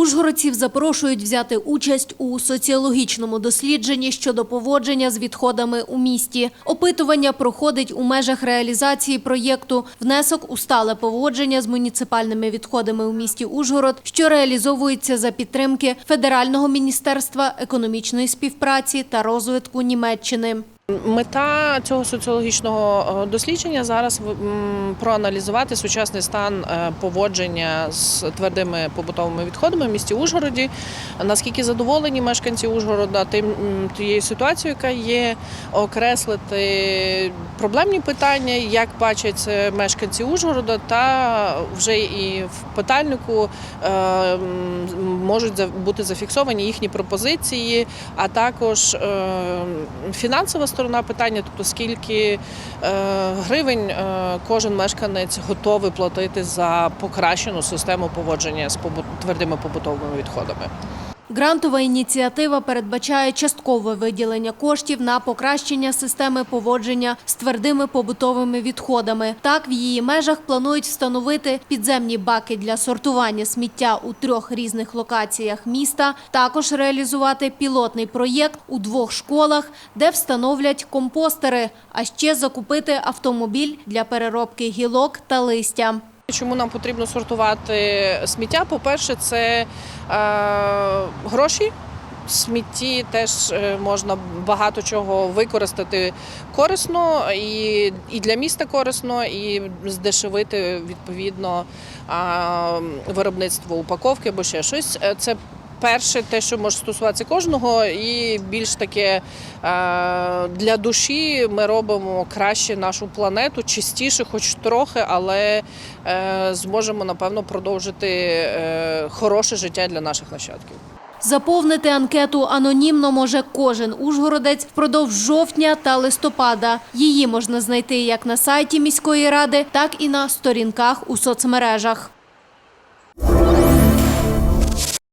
Ужгородців запрошують взяти участь у соціологічному дослідженні щодо поводження з відходами у місті. Опитування проходить у межах реалізації проєкту «Внесок у стале поводження з муніципальними відходами у місті Ужгород», що реалізовується за підтримки Федерального міністерства економічної співпраці та розвитку Німеччини. Мета цього соціологічного е, дослідження зараз проаналізувати сучасний стан е, поводження з твердими побутовими відходами в місті Ужгороді. Наскільки задоволені мешканці Ужгорода тим тією ситуацією, яка є, окреслити проблемні питання, як бачать мешканці Ужгорода, та вже і в питальнику е, можуть бути зафіксовані їхні пропозиції, а також фінансова сторона питання, тобто скільки е, гривень е, кожен мешканець готовий платити за покращену систему поводження з твердими побутовими відходами. Грантова ініціатива передбачає часткове виділення коштів на покращення системи поводження з твердими побутовими відходами. Так, в її межах планують встановити підземні баки для сортування сміття у трьох різних локаціях міста, також реалізувати пілотний проєкт у двох школах, де встановлять компостери, а ще закупити автомобіль для переробки гілок та листя. Чому нам потрібно сортувати сміття? По-перше, це е, гроші. Смітті теж е, можна багато чого використати корисно і, і для міста корисно, і здешевити відповідно виробництво упаковки або ще щось. Е, Це перше, те, що може стосуватися кожного, і більш таке е, для душі ми робимо краще нашу планету, чистіше, хоч трохи, але е, зможемо напевно продовжити е, хороше життя для наших нащадків. Заповнити анкету анонімно може кожен ужгородець впродовж жовтня та листопада. Її можна знайти як на сайті міської ради, так і на сторінках у соцмережах.